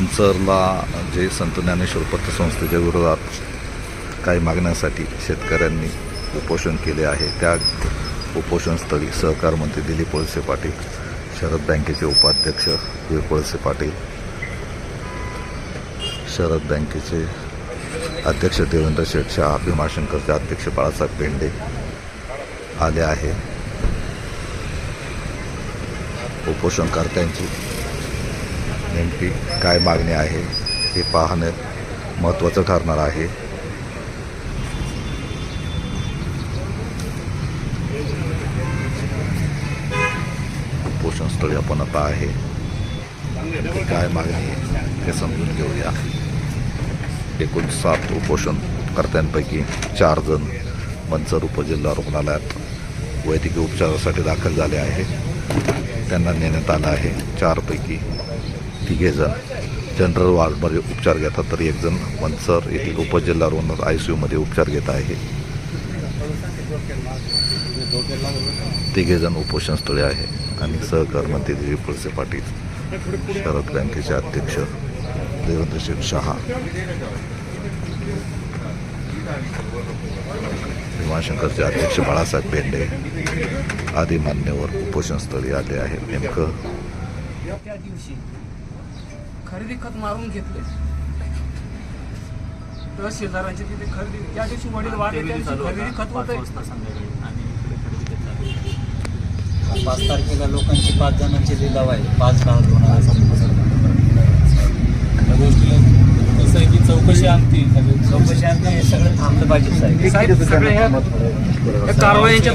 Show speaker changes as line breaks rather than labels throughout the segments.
मंचरला जे संत ज्ञानेश्वर पतसंस्थेच्या विरोधात काही मागण्यासाठी शेतकऱ्यांनी उपोषण केले आहे त्या उपोषणस्थळी सहकार मंत्री दिलीप वळसे पाटील शरद बँकेचे उपाध्यक्ष वीर वळसे पाटील शरद बँकेचे अध्यक्ष देवेंद्र शेटशा शहा भीमाशंकरचे अध्यक्ष बाळासाहेब पेंडे आले आहे. उपोषणकर्त्यांची नेमकी काय मागणी आहे हे पाहणं महत्त्वाचं ठरणार आहे. उपोषणस्थळी आपण आता आहे. नेमकी काय मागणी आहे हे समजून घेऊया. एकूण सात उपोषणकर्त्यांपैकी चार जण मंचर उपजिल्हा रुग्णालयात वैद्यकीय उपचारासाठी दाखल झाले आहे त्यांना नेण्यात आलं आहे. चारपैकी तिघेजण जनरल वार्डमध्ये उपचार घेतात. तर एकजण मनसर येथील उपजिल्हा रुग्णालयात आय सी यूमध्ये उपचार घेत आहे. तिघेजण उपोषणस्थळी आहे आणि सहकार मंत्री दिलीप वळसे पाटील शरद बँकेचे अध्यक्ष देवेंद्र शहा भीमाशंकरचे अध्यक्ष बाळासाहेब पेंडे आदी मान्यवर उपोषणस्थळी आले आहेत. नेमकं
त्या दिवशी खरेदी खत मारून घेतले. तर शेजारांचे तिथे खरेदी त्या दिवशी वडील वाढले त्या दिवशी खरेदी खत होते.
पाच तारखेला लोकांची पाच जणांची लिलाव आहे. पाच दहा दोन हजार
त्या गोष्टीला कसं आहे की चौकशी आणती
चौकशी आणते हे सगळं थांबलं पाहिजे साहेब.
कारवायांच्या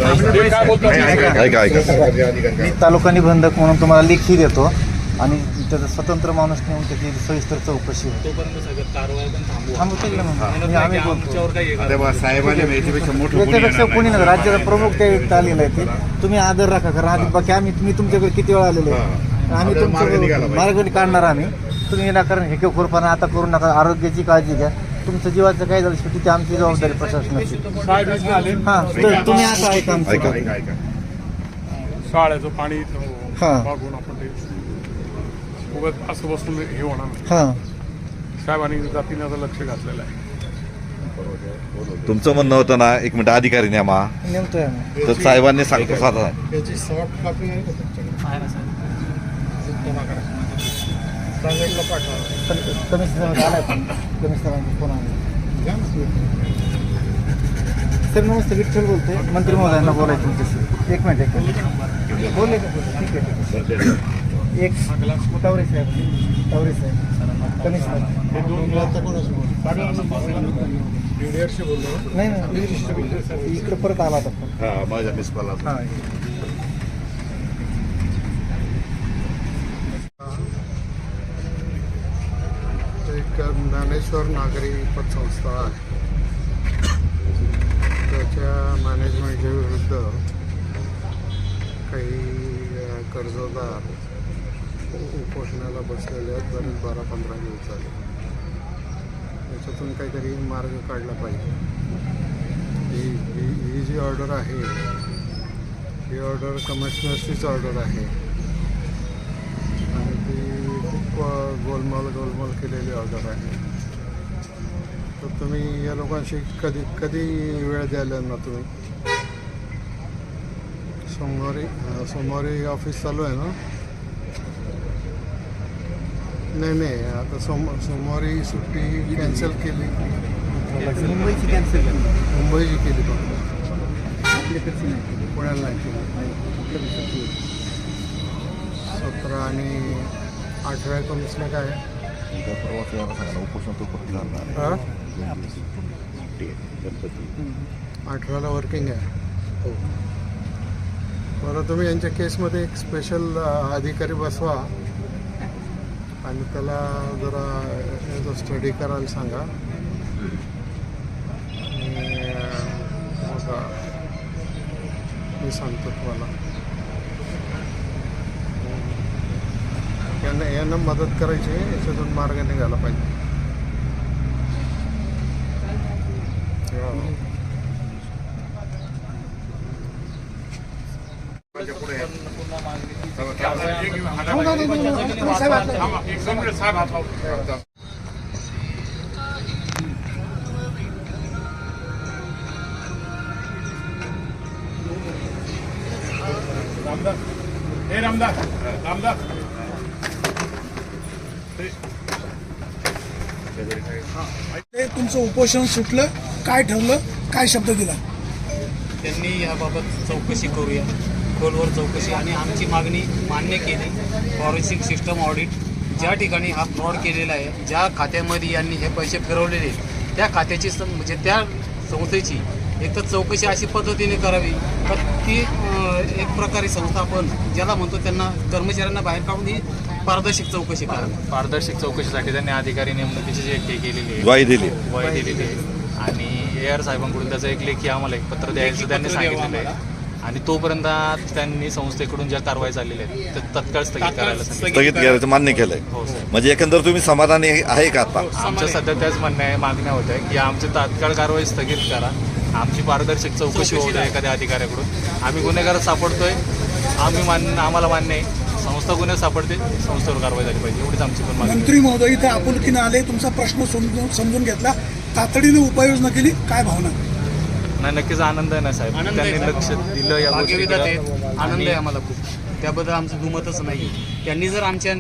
मी तालुका निबंधक म्हणून तुम्हाला लेखी देतो. आणि त्याचा स्वतंत्र माणूस नेऊन त्याची सविस्तर चौकशी होते.
तोपर्यंत सगळं कारवाई पण थांबवा
थांबवतो की नाही
म्हणत
मग?
नाही
आम्ही
की
बोलतो.
आमच्यावर काही हे करा.
याच्यापेक्षा कोणी नाही. राज्याचा प्रमुख त्या व्यक्ती आलेला आहे ते. तुम्ही आदर राखा. कारण आधी बाकी आम्ही मी तुमच्याकडे किती वेळा आलेलो आहे. आम्ही तुमच्याकडे मार्ग काढणार आम्ही. तुम्ही विनाकारण हे खोरपणा आता करू नका. आरोग्याची काळजी घ्या. तुमचं जीवाचं काय झालं शेवटी ती आमची जबाबदारी प्रशासनाची.
साहेब इथं आले.
हा. तर तुम्ही आता ऐका
ऐका
आमचं
शाळेचं पाणी
हा.
उगाच असं बसून हे होणार नाही.
हा.
साहेबांनी जातीने आता लक्ष घातलेलं आहे.
तुमचं म्हणणं होतं ना एक मिनिट अधिकारी
नेमतोय आम्ही.
तर साहेबांनी सांगतो साधा.
त्याची सॉफ्ट कॉपी आहे का तुमच्याकडे सांगितलं पाठवा.
कमिशनर आलाय पण कमिशनरांचा फोन आला. सर नमस्ते विठ्ठल बोलते मंत्री महोदयांना बोलायचं तुमच्याशी. एक मिनिट एक मिनिट. बोलले का? ठीक आहे ठीक आहे. एक तावरे साहेब तावरे साहेब
बोललो.
नाही नाही इकडे परत आला फोन
माझ्या मिसपाला.
हां.
एक ज्ञानेश्वर नागरी पतसंस्था आहे. त्याच्या मॅनेजमेंटच्या विरुद्ध काही कर्जदार उ- उपोषणाला बसलेले आहेत बरेच बारा पंधरा दिवस झाले. त्याच्यातून काहीतरी मार्ग काढला पाहिजे. ही ही ही जी ऑर्डर आहे ही ऑर्डर कमिशनर्सचीच ऑर्डर आहे. आणि ती खूप गोलमाल गोलमाल केलेली ऑर्डर आहे. तर तुम्ही या लोकांशी कधी कधी वेळ द्यायला ना तुम्ही? सोमवारी सोमवारी ऑफिस चालू आहे ना? नाही नाही आता सोम सोमवारी सुट्टी कॅन्सल केली.
मुंबईची कॅन्सल केली.
मुंबईची केली फक्त
आपल्याकडची नाही केली.
पुण्याला नाही केली. सतरा आणि आठव्या एकोणीसला काय?
उपोषण तो परत.
हा? अठराला वर्किंग आहे. बरं तुम्ही यांच्या केसमध्ये एक स्पेशल अधिकारी बसवा. आणि त्याला जरा याचा स्टडी करायला सांगा. मी सांगतो तुम्हाला. यांना यांना मदत करायची याच्यातून मार्ग निघाला पाहिजे. हो.
एक रामदास हे रामदास रामदास
तुमचं उपोषण सुटलं काय ठरलं काय शब्द दिला?
त्यांनी याबाबत चौकशी करूया. खोलवर चौकशी आणि आमची मागणी मान्य केली. फॉरेन्सिक सिस्टम ऑडिट ज्या ठिकाणी हा फ्रॉड केलेला आहे ज्या खात्यामध्ये यांनी हे पैसे फिरवलेले त्या खात्याची सं- म्हणजे त्या संस्थेची एक तर चौकशी अशी पद्धतीने करावी. तर ती एक प्रकारे संस्था आपण ज्याला म्हणतो त्यांना कर्मचाऱ्यांना बाहेर काढून ही पारदर्शक चौकशी करावी
पारदर्शक चौकशीसाठी त्यांनी अधिकारी नेमणुकीची जी एक हे केलेली आहे.
ग्वाही दिली.
ग्वाही दिलेली आहे. आणि ए आर साहेबांकडून त्याचं एक लेखी आम्हाला एक पत्र द्यायचं त्यांनी सांगितलेलं आहे. आणि तोपर्यंत त्यांनी संस्थेकडून ज्या कारवाई झालेल्या आहेत त्या तत्काळ स्थगित करायला सांगितलं.
स्थगित करायचं मान्य केलंय.
हो सर.
म्हणजे एकंदर तुम्ही समाधानी आहे का आता?
आमच्या सध्या त्याच म्हणण्या आहे मागण्या होत्या की आमची तात्काळ कारवाई स्थगित करा. आमची पारदर्शक चौकशी होऊ द्या एखाद्या अधिकाऱ्याकडून. आम्ही गुन्हेगार सापडतोय. आम्ही मान्य आम्हाला मान्य आहे. संस्था गुन्हे सापडते संस्थेवर कारवाई झाली पाहिजे. एवढीच आमची पण मागणी.
मंत्री महोदय इथे आपुलकीनं आले तुमचा प्रश्न समजून समजून घेतला. तातडीने उपाययोजना केली काय भावना?
नाही नक्कीच आनंद आहे ना साहेब.
आनंद आहे
त्यांनी लक्ष
साहेब.
दिलं या
भाग्यविधाते
गोष्टीकडे
आहेत. आनंद आहे आम्हाला खूप. त्याबद्दल आमचं दुमतच नाही त्यांनी जर आमच्या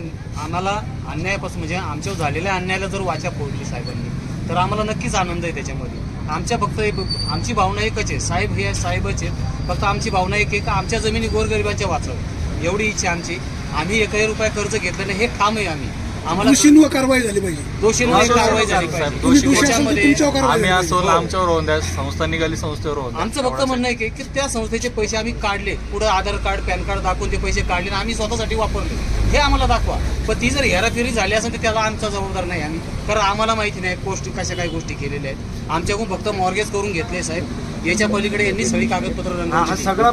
आम्हाला अन्यायापासून म्हणजे आमच्यावर झालेल्या अन्यायाला जर वाचा फोडली साहेबांनी तर आम्हाला नक्कीच आनंद आहे त्याच्यामध्ये. आमच्या फक्त एक आमची भावना एकच आहे. साहेब हे साहेबच आहेत. फक्त आमची भावना एक आहे का आमच्या जमिनी गोरगरिबांच्या वाचव. एवढी इच्छा आहे आमची. आम्ही एकही रुपये कर्ज घेतलं नाही. हे ठाम आहे आम्ही. आम्हाला
दोषींवर कारवाई झाली पाहिजे.
दोषींवर कारवाई झाली
साहेब,
पाहिजे.
तुम्ही दोषी तुमच्यावर कारवाई
आम्ही
झाली.
असो आमच्यावर होऊन द्या संस्था निघाली संस्थेवर होऊन द्या.
आमचं फक्त म्हणणं आहे की की त्या संस्थेचे पैसे आम्ही काढले. पुढे आधार कार्ड पॅन कार्ड दाखवून ते पैसे काढले आणि आम्ही स्वतःसाठी वापरले. हे आम्हाला दाखवा. पण ती जर हेराफेरी झाली असेल तर त्याला आमचा जबाबदार नाही आम्ही. कारण आम्हाला माहिती नाही गोष्टी कशा काही गोष्टी केलेल्या आहेत. आमच्याकडून फक्त मॉर्गेज करून घेतले साहेब. याच्या पलीकडे यांनी सगळी कागदपत्र
हा
रंगवली
सगळा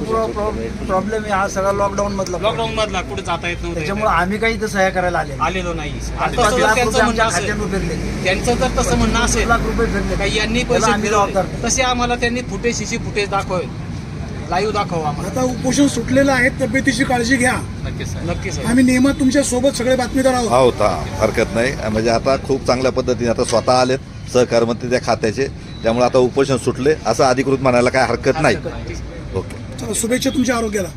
प्रॉब्लेम आहे हा सगळा लॉकडाऊन मधला
लॉकडाऊन मधला कुठे जाता येत
त्याच्यामुळे
नव्हतं
आम्ही काही इथं सह्या करायला आले.
आलेलो नाही. त्यांचं जर तसं म्हणणं असेल.
लाख रुपये फिरले
का यांनी पैसे. तसे आम्हाला त्यांनी फुटेज शिशी फुटेज दाखवावे लाईव्ह दाखवा आम्हाला.
आता उपोषण सुटलेलं आहे तब्येतीची काळजी घ्या.
नक्कीच
आम्ही नेहमी तुमच्यासोबत सगळे बातमीदार आहोत.
हा होता हरकत नाही. म्हणजे आता खूप चांगल्या पद्धतीने आता स्वतः आलेत सहकार मंत्री त्या खात्याचे. त्यामुळे आता उपोषण सुटले. असं अधिकृत म्हणायला काय हरकत नाही. ओके
चला शुभेच्छा तुमच्या आरोग्याला.